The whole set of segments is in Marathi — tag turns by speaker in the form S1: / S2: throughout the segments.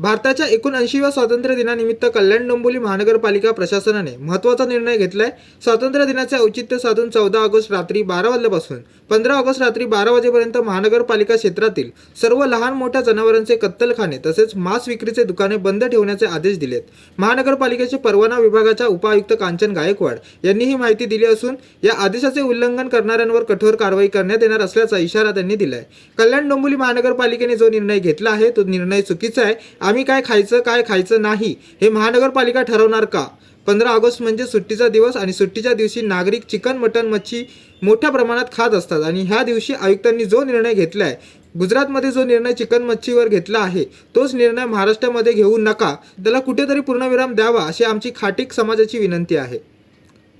S1: भारताच्या एकोणऐंशीव्या स्वातंत्र्य दिनानिमित्त कल्याण डोंबिवली महानगरपालिका प्रशासनाने महत्त्वाचा निर्णय घेतलाय. स्वातंत्र्य दिनाचे औचित्य साधून चौदा ऑगस्ट रात्री बारा वाजल्यापासून पंधरा ऑगस्ट रात्री बारा वाजेपर्यंत महानगरपालिका क्षेत्रातील सर्व लहान मोठ्या जनावरांचे कत्तलखाने तसेच मांस विक्रीचे दुकाने बंद ठेवण्याचे आदेश दिलेत. महानगरपालिकेचे परवाना विभागाच्या उपायुक्त कांचन गायकवाड यांनी ही माहिती दिली असून या आदेशाचे उल्लंघन करणाऱ्यांवर कठोर कारवाई करण्यात येणार असल्याचा इशारा त्यांनी दिलाय. कल्याण डोंबिवली महानगरपालिकेने जो निर्णय घेतला आहे तो निर्णय चुकीचा आहे. आम्ही काय खायचं काय खायचं नाही हे महानगरपालिका ठरवणार का? पंधरा ऑगस्ट म्हणजे सुट्टीचा दिवस आणि सुट्टीच्या दिवशी नागरिक चिकन मटन मच्छी मोठ्या प्रमाणात खात असतात आणि ह्या दिवशी आयुक्तांनी जो निर्णय घेतला आहे गुजरातमध्ये जो निर्णय चिकन मच्छीवर घेतला आहे तोच निर्णय महाराष्ट्रामध्ये घेऊ नका. त्याला कुठेतरी पूर्णविराम द्यावा अशी आमची खाटीक समाजाची विनंती आहे.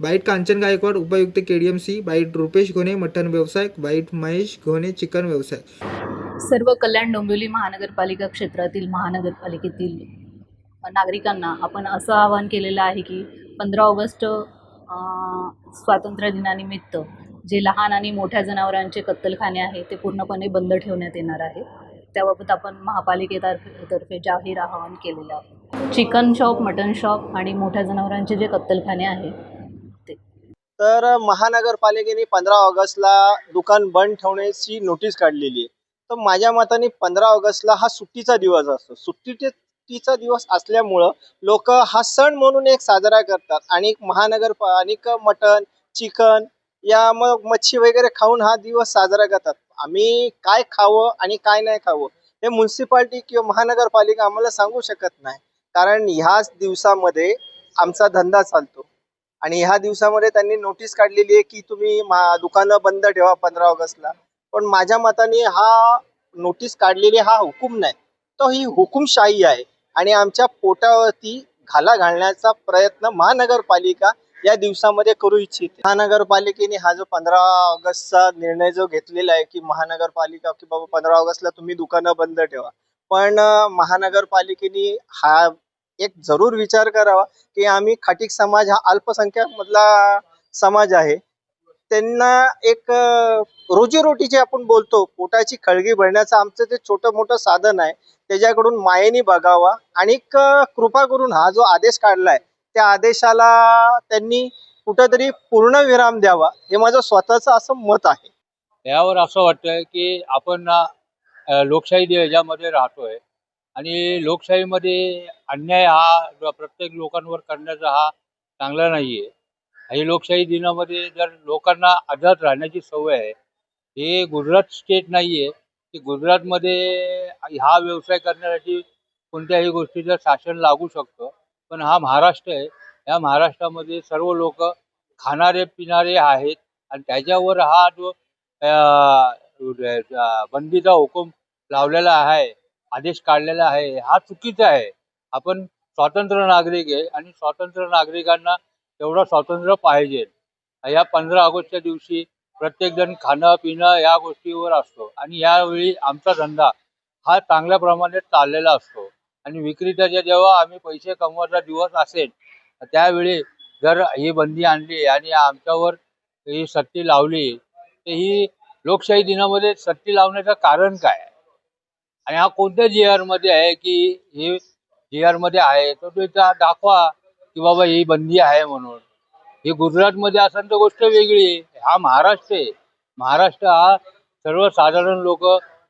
S1: बाईट कांचन गायकवाड उपायुक्त सी बाईट रुपेश घोणे मटन व्यवसाय बाईट महेश घोणे चिकन व्यवसाय.
S2: सर्व कल्याण डोंबिवली महानगरपालिका क्षेत्रातील महानगरपालिकेतील नागरिकांना आपण असं आवाहन केलेलं आहे की पंधरा ऑगस्ट स्वातंत्र्य दिनानिमित्त जे लहान आणि मोठ्या जनावरांचे कत्तलखाने आहे ते पूर्णपणे बंद ठेवण्यात येणार आहे. त्याबाबत आपण महापालिकेतर्फे तर्फे जाहीर आवाहन केलेलं आहे. चिकन शॉप मटन शॉप आणि मोठ्या जनावरांचे जे कत्तलखाने आहे ते.
S3: तर महानगरपालिकेने पंधरा ऑगस्टला दुकान बंद ठेवण्याची नोटीस काढलेली आहे. तर माझ्या मताने पंधरा ऑगस्टला हा सुट्टीचा दिवस असतो. सुट्टीचा दिवस असल्यामुळं लोक हा सण म्हणून एक साजरा करतात. आणि महानगर अनेक मटन चिकन या मग मच्छी वगैरे खाऊन हा दिवस साजरा करतात. आम्ही काय खावं आणि काय नाही खावं हे म्युन्सिपाल्टी किंवा महानगरपालिका आम्हाला सांगू शकत नाही. कारण ह्याच दिवसामध्ये आमचा धंदा चालतो. आणि ह्या दिवसामध्ये त्यांनी नोटीस काढलेली आहे की तुम्ही दुकानं बंद ठेवा पंधरा ऑगस्टला. पण माझ्या मताने हा नोटीस काढलेली हा हुकूम नाही. तो ही हुकुमशाही आहे. आणि आमच्या पोटावरती घाला घालण्याचा प्रयत्न महानगरपालिका या दिवसामध्ये करू इच्छिते. महानगरपालिकेने हा जो पंधरा ऑगस्टचा निर्णय जो घेतलेला आहे की महानगरपालिका की बाबा पंधरा ऑगस्टला तुम्ही दुकानं बंद ठेवा. पण महानगरपालिकेने हा एक जरूर विचार करावा की आम्ही खाटीक समाज हा अल्पसंख्याक मधला समाज आहे. त्यांना एक अं, रोजीरोटीचे आपण बोलतो पोटाची खळगी भरण्याचं आमचं ते छोटं मोठं साधन आहे. त्याच्याकडून मायेने बघावा आणि कृपा करून हा जो आदेश काढलाय त्या आदेशाला त्यांनी कुठंतरी पूर्णविराम द्यावा हे माझं स्वतःचं असं मत आहे.
S4: यावर असं वाटतंय की आपण लोकशाही देशामध्ये राहतोय आणि लोकशाहीमध्ये अन्याय हा प्रत्येक लोकांवर करण्याचा हा चांगला नाहीये. आणि लोकशाही दिनामध्ये जर लोकांना आझाद राहण्याची सवय आहे हे गुजरात स्टेट नाहीये की गुजरातमध्ये हा व्यवसाय करण्यासाठी कोणत्याही गोष्टीचं शासन लागू शकतं. पण हा महाराष्ट्र आहे. या महाराष्ट्रामध्ये सर्व लोक खाणारे पिणारे आहेत आणि त्याच्यावर हा जो बंदीचा हुकूम लावलेला आहे आदेश काढलेला आहे हा चुकीचा आहे. आपण स्वातंत्र्य नागरिक आहे आणि स्वातंत्र्य नागरिकांना तेवढं स्वातंत्र्य पाहिजे. या पंधरा ऑगस्टच्या दिवशी प्रत्येकजण खाणं पिणं या गोष्टीवर असतो. आणि यावेळी आमचा धंदा हा चांगल्या प्रमाणे चाललेला असतो. आणि विक्रीचा जेव्हा आम्ही पैसे कमवायचा दिवस असेल त्यावेळी जर ही बंदी आणली आणि आमच्यावर ही सट्टी लावली तर ही लोकशाही दिनामध्ये सट्टी लावण्याचं कारण काय आणि हा कोणत्या जी आरमध्ये आहे की हे जी आरमध्ये आहे? तर तो दाखवा. की बाबा ही बंदी आहे म्हणून. ही गुजरातमध्ये असेल तर गोष्ट वेगळी आहे. हा महाराष्ट्र आहे. महाराष्ट्र हा सर्वसाधारण लोक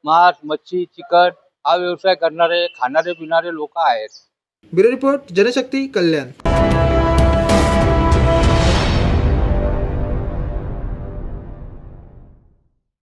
S4: मांस मच्छी चिकन हा व्यवसाय करणारे खाणारे पिणारे लोक आहेत.
S1: Bureau report Janashakti Kalyan.